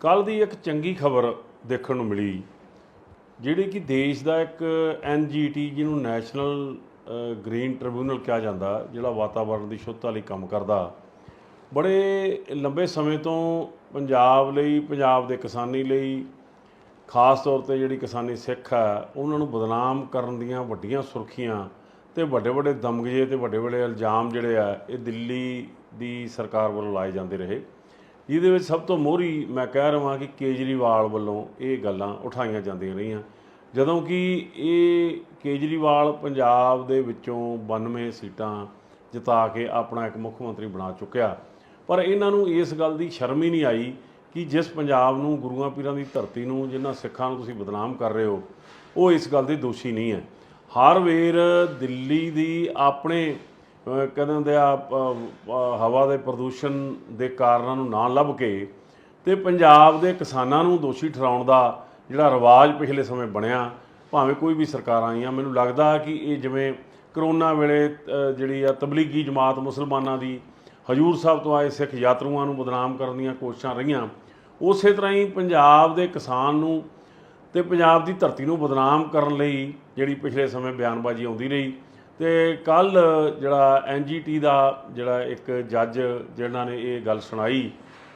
ਕੱਲ ਦੀ ਇੱਕ ਚੰਗੀ ਖਬਰ ਦੇਖਣ ਨੂੰ ਮਿਲੀ, ਜਿਹੜੀ ਕਿ ਦੇਸ਼ ਦਾ ਇੱਕ ਐਨਜੀਟੀ ਜਿਹਨੂੰ ਨੈਸ਼ਨਲ ਗ੍ਰੀਨ ਟ੍ਰਿਬਿਊਨਲ ਕਿਹਾ ਜਾਂਦਾ, ਜਿਹੜਾ ਵਾਤਾਵਰਣ ਦੀ ਸ਼ੁੱਧਤਾ ਲਈ ਕੰਮ ਕਰਦਾ। ਬੜੇ ਲੰਬੇ ਸਮੇਂ ਤੋਂ ਪੰਜਾਬ ਲਈ, ਪੰਜਾਬ ਦੇ ਕਿਸਾਨੀ ਲਈ, ਖਾਸ ਤੌਰ ਤੇ ਜਿਹੜੀ ਕਿਸਾਨੀ ਸਿੱਖ ਹੈ, ਉਹਨਾਂ ਨੂੰ ਬਦਨਾਮ ਕਰਨ ਦੀਆਂ ਵੱਡੀਆਂ ਸੁਰਖੀਆਂ ਤੇ ਵੱਡੇ ਵੱਡੇ ਦਮਗਜੇ ਤੇ ਵੱਡੇ ਵੱਡੇ ਇਲਜ਼ਾਮ ਜਿਹੜੇ ਆ, ਇਹ ਦਿੱਲੀ ਦੀ ਸਰਕਾਰ ਵੱਲੋਂ ਲਾਏ ਜਾਂਦੇ ਰਹੇ। ਜਿਹਦੇ ਵਿੱਚ ਸਭ ਤੋਂ ਮੋਹਰੀ ਮੈਂ ਕਹਿ ਰਹਾ ਕਿ ਕੇਜਰੀਵਾਲ ਵੱਲੋਂ ਇਹ ਗੱਲਾਂ ਉਠਾਈਆਂ ਜਾਂਦੀਆਂ ਰਹੀਆਂ। ਜਦੋਂ ਕਿ ਇਹ ਕੇਜਰੀਵਾਲ ਪੰਜਾਬ ਦੇ ਵਿੱਚੋਂ 92 ਸੀਟਾਂ ਜਿਤਾ ਕੇ ਆਪਣਾ ਇੱਕ ਮੁੱਖ ਮੰਤਰੀ ਬਣਾ ਚੁੱਕਿਆ। ਪਰ ਇਹਨਾਂ ਨੂੰ ਇਸ ਗੱਲ ਦੀ ਸ਼ਰਮ ਹੀ ਨਹੀਂ ਆਈ ਕਿ ਜਿਸ ਪੰਜਾਬ ਨੂੰ, ਗੁਰੂਆਂ ਪੀਰਾਂ ਦੀ ਧਰਤੀ ਨੂੰ, ਜਿਨ੍ਹਾਂ ਸਿੱਖਾਂ ਨੂੰ ਤੁਸੀਂ ਬਦਨਾਮ ਕਰ ਰਹੇ ਹੋ, ਉਹ ਇਸ ਗੱਲ ਦੇ ਦੋਸ਼ੀ ਨਹੀਂ ਹੈ। ਹਰ ਵੇਰ ਦਿੱਲੀ ਦੀ ਆਪਣੇ ਕਹਿੰਦੇ ਹੁੰਦੇ ਆ ਹਵਾ ਦੇ ਪ੍ਰਦੂਸ਼ਣ ਦੇ ਕਾਰਨਾਂ ਨੂੰ ਨਾ ਲੱਭ ਕੇ ਤੇ ਪੰਜਾਬ ਦੇ ਕਿਸਾਨਾਂ ਨੂੰ ਦੋਸ਼ੀ ਠਹਿਰਾਉਣ ਦਾ ਜਿਹੜਾ ਰਿਵਾਜ ਪਿਛਲੇ ਸਮੇਂ ਬਣਿਆ, ਭਾਵੇਂ ਕੋਈ ਵੀ ਸਰਕਾਰਾਂ ਆਈਆਂ, ਮੈਨੂੰ ਲੱਗਦਾ ਕਿ ਇਹ ਜਿਵੇਂ ਕਰੋਨਾ ਵੇਲੇ ਜਿਹੜੀ ਆ ਤਬਲੀਗੀ ਜਮਾਤ ਮੁਸਲਮਾਨਾਂ ਦੀ, ਹਜੂਰ ਸਾਹਿਬ ਤੋਂ ਆਏ ਸਿੱਖ ਯਾਤਰੂਆਂ ਨੂੰ ਬਦਨਾਮ ਕਰਨ ਦੀਆਂ ਕੋਸ਼ਿਸ਼ਾਂ ਰਹੀਆਂ, ਉਸੇ ਤਰ੍ਹਾਂ ਹੀ ਪੰਜਾਬ ਦੇ ਕਿਸਾਨ ਨੂੰ ਤੇ ਪੰਜਾਬ ਦੀ ਧਰਤੀ ਨੂੰ ਬਦਨਾਮ ਕਰਨ ਲਈ ਜਿਹੜੀ ਪਿਛਲੇ ਸਮੇਂ ਬਿਆਨਬਾਜ਼ੀ ਆਉਂਦੀ ਰਹੀ ਤੇ ਕੱਲ ਜਿਹੜਾ ਐਨਜੀਟੀ ਦਾ ਜਿਹੜਾ ਇੱਕ ਜੱਜ ਜਿਹਨਾਂ ਨੇ ਇਹ ਗੱਲ ਸੁਣਾਈ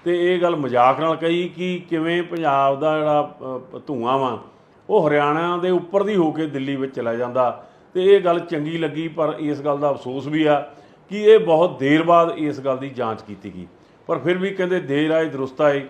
ਤੇ ਇਹ ਗੱਲ ਮਜ਼ਾਕ ਨਾਲ ਕਹੀ ਕਿ ਕਿਵੇਂ ਪੰਜਾਬ ਦਾ ਜਿਹੜਾ ਅ, ਧੂੰਆਂ ਵਾ ਉਹ ਹਰਿਆਣਾ ਦੇ ਉੱਪਰ ਦੀ ਹੋ ਕੇ ਦਿੱਲੀ ਵਿੱਚ ਚਲਾ ਜਾਂਦਾ। ਤੇ ਇਹ ਗੱਲ ਚੰਗੀ ਲੱਗੀ ਪਰ ਇਸ ਗੱਲ ਦਾ ਅਫਸੋਸ ਵੀ ਆ ਕਿ ਇਹ ਬਹੁਤ ਦੇਰ ਬਾਅਦ ਇਸ ਗੱਲ ਦੀ ਜਾਂਚ ਕੀਤੀ ਗਈ। ਪਰ ਫਿਰ ਵੀ ਕਹਿੰਦੇ ਦੇਰ ਆਏ ਦਰੁਸਤ ਆਏ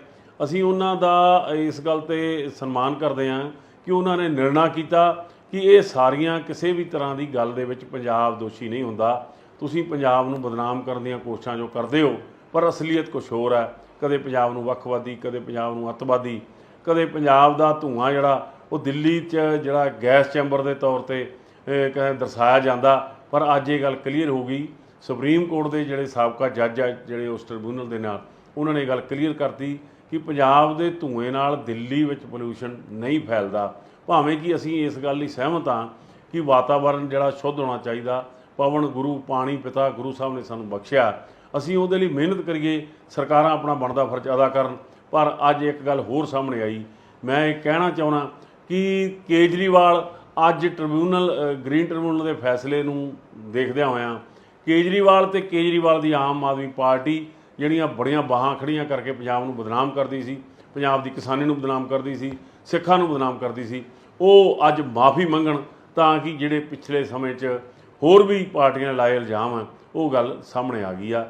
ਅਸੀਂ ਉਹਨਾਂ ਦਾ ਇਸ ਗੱਲ ਤੇ ਸਨਮਾਨ ਕਰਦੇ ਹਾਂ ਕਿ ਉਹਨਾਂ ਨੇ ਨਿਰਣਾ ਕੀਤਾ। ਕਿ ਇਹ ਸਾਰੀਆਂ ਕਿਸੇ ਵੀ ਤਰ੍ਹਾਂ ਦੀ ਗੱਲ ਦੇ ਵਿੱਚ ਪੰਜਾਬ ਦੋਸ਼ੀ ਨਹੀਂ ਹੁੰਦਾ। ਤੁਸੀਂ ਪੰਜਾਬ ਨੂੰ ਬਦਨਾਮ ਕਰਨ ਦੀਆਂ ਕੋਸ਼ਿਸ਼ਾਂ ਜੋ ਕਰਦੇ ਹੋ, ਪਰ ਅਸਲੀਅਤ ਕੁਝ ਹੋਰ ਹੈ। ਕਦੇ ਪੰਜਾਬ ਨੂੰ ਵੱਖਵਾਦੀ, ਕਦੇ ਪੰਜਾਬ ਨੂੰ ਅੱਤਵਾਦੀ, ਕਦੇ ਪੰਜਾਬ ਦਾ ਧੂਆਂ ਜਿਹੜਾ, ਉਹ ਦਿੱਲੀ 'ਚ ਜਿਹੜਾ ਗੈਸ ਚੈਂਬਰ ਦੇ ਤੌਰ ਤੇ ਕਹਿੰਦੇ ਦਰਸਾਇਆ ਜਾਂਦਾ। ਪਰ ਅੱਜ ਇਹ ਗੱਲ ਕਲੀਅਰ ਹੋ ਗਈ। ਸੁਪਰੀਮ ਕੋਰਟ ਦੇ ਜਿਹੜੇ ਸਾਬਕਾ ਜੱਜ ਆ, ਜਿਹੜੇ ਉਸ ਟ੍ਰਿਬਿਊਨਲ ਦੇ ਨਾਲ ਉਹਨਾਂ ਨੇ ਗੱਲ ਕਲੀਅਰ ਕਰਤੀ ਕਿ ਪੰਜਾਬ ਦੇ ਧੂਏ ਨਾਲ ਦਿੱਲੀ ਵਿੱਚ ਪੋਲੂਸ਼ਨ ਨਹੀਂ ਫੈਲਦਾ। ਭਾਵੇਂ ਕਿ ਅਸੀਂ ਇਸ ਗੱਲ ਲਈ ਸਹਿਮਤ ਹਾਂ ਕਿ ਵਾਤਾਵਰਣ ਜਿਹੜਾ ਸ਼ੁੱਧ ਹੋਣਾ ਚਾਹੀਦਾ ਪਵਨ ਗੁਰੂ ਪਾਣੀ ਪਿਤਾ ਗੁਰੂ ਸਾਹਿਬ ਨੇ ਸਾਨੂੰ ਬਖਸ਼ਿਆ। ਅਸੀਂ ਉਹਦੇ ਲਈ ਮਿਹਨਤ ਕਰੀਏ ਸਰਕਾਰਾਂ ਆਪਣਾ ਬਣਦਾ ਫਰਜ਼ ਅਦਾ ਕਰਨ। ਪਰ ਅੱਜ ਇੱਕ ਗੱਲ ਹੋਰ ਸਾਹਮਣੇ ਆਈ। ਮੈਂ ਇਹ ਕਹਿਣਾ ਚਾਹੁੰਦਾ ਕਿ ਕੇਜਰੀਵਾਲ ਅੱਜ ਟ੍ਰਿਬਿਊਨਲ ਅ, ਗ੍ਰੀਨ ਟ੍ਰਿਬਿਊਨਲ ਦੇ ਫੈਸਲੇ ਨੂੰ ਦੇਖਦਿਆਂ ਹੋਇਆਂ ਕੇਜਰੀਵਾਲ ਤੇ ਕੇਜਰੀਵਾਲ ਦੀ ਆਮ ਆਦਮੀ ਪਾਰਟੀ ਜਿਹੜੀਆਂ ਬੜੀਆਂ ਬਾਹਾਂ ਖੜੀਆਂ ਕਰਕੇ ਪੰਜਾਬ ਨੂੰ ਬਦਨਾਮ ਕਰਦੀ ਸੀ, ਪੰਜਾਬ ਦੀ ਕਿਸਾਨੀ ਨੂੰ ਬਦਨਾਮ ਕਰਦੀ ਸੀ, ਸਿੱਖਾਂ ਨੂੰ ਬਦਨਾਮ ਕਰਦੀ ਸੀ, ਉਹ ਅੱਜ ਮਾਫੀ ਮੰਗਣ ਤਾਂ ਕਿ ਜਿਹੜੇ ਪਿਛਲੇ ਸਮੇਂ 'ਚ ਹੋਰ ਵੀ ਪਾਰਟੀਆਂ ਲਾਏ ਇਲਜ਼ਾਮ ਆ ਉਹ ਗੱਲ ਸਾਹਮਣੇ ਆ ਗਈ ਆ।